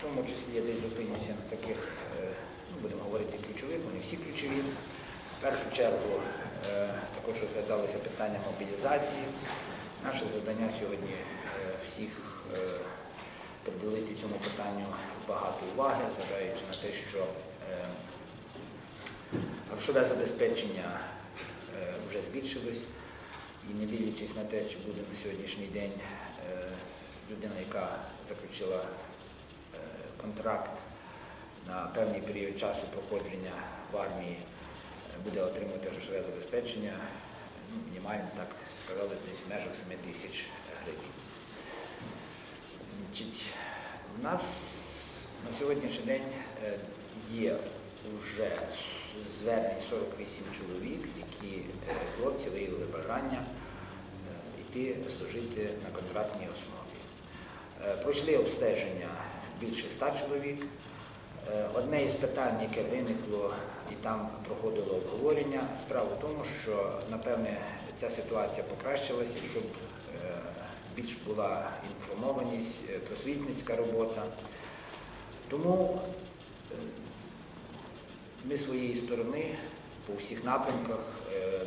В тому числі я десь зупинюся на таких, е, ну, будемо говорити, ключових, вони всі ключові. В першу чергу е, також розглядалося питання мобілізації. Наше завдання сьогодні е, всіх приділити цьому питанню багато уваги, зважаючи на те, що грошове забезпечення вже збільшилось. І не дивлячись на те, чи буде на сьогоднішній день людина, яка заключила контракт на певний період часу проходження в армії, е, буде отримувати грошове забезпечення, ну, мінімально, так сказали, десь в межах 7 тисяч гривень. У нас на сьогоднішній день е, є вже звернень 48 чоловік, які е, хлопці виявили бажання е, йти служити на контрактній основі. Е, Пройшли обстеження більше 100 чоловік. Е, Одне із питань, яке виникло і там проходило обговорення, справа в тому, що, напевне, ця ситуація покращилася, щоб е, більш була інформованість, е, просвітницька робота. Тому ми своєї сторони по всіх напрямках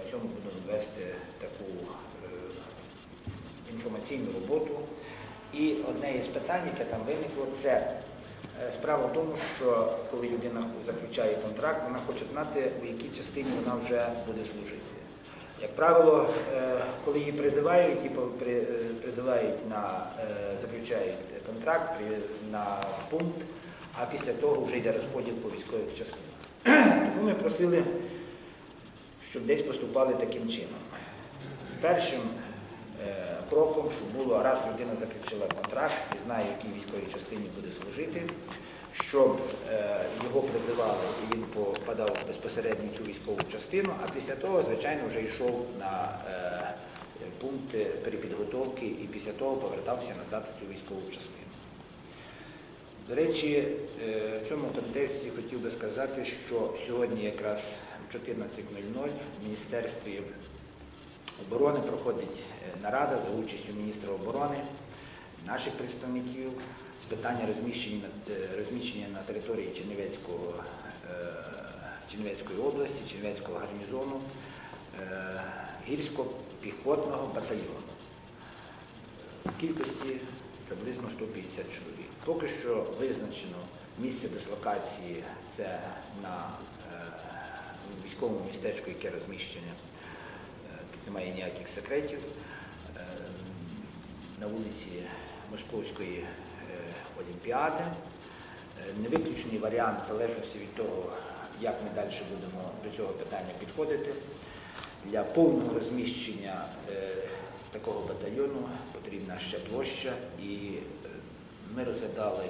в цьому будемо вести таку інформаційну роботу. І одне із питань, яке там виникло, це е, справа в тому, що коли людина заключає контракт, вона хоче знати, у якій частині вона вже буде служити. Як правило, е, коли її призивають, її е, призивають на заключають контракт на пункт, а після того вже йде розподіл по військових частинах. Тому ми просили, щоб десь поступали таким чином. Першим кроком, щоб було, раз людина заключила контракт і знає, якій військовій частині буде служити, щоб е, його призивали і він попадав безпосередньо в цю військову частину, а після того, звичайно, вже йшов на е, пункти перепідготовки і після того повертався назад у цю військову частину. До речі, е, в цьому контексті хотів би сказати, що сьогодні якраз в 14.00 в Міністерстві оборони проходить е, нарада за участю міністра оборони, наших представників з питання розміщення, е, розміщення на території Чернівецького, е, Чернівецької області, Чернівецького гарнізону е, гірсько-піхотного батальйону в кількості приблизно 150 чоловік. Поки що визначено місце дислокації це на військовому містечку, яке розміщене. Немає ніяких секретів. Е, На вулиці Московської е, Олімпіади. Е, Невиключений варіант в залежності від того, як ми далі будемо до цього питання підходити. Для повного розміщення такого батальйону потрібна ще площа, і ми розглядали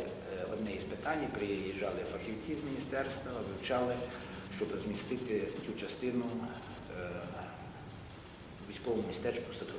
одне із питань, приїжджали фахівці з міністерства, вивчали, щоб розмістити цю частину військовому містечку Саторі.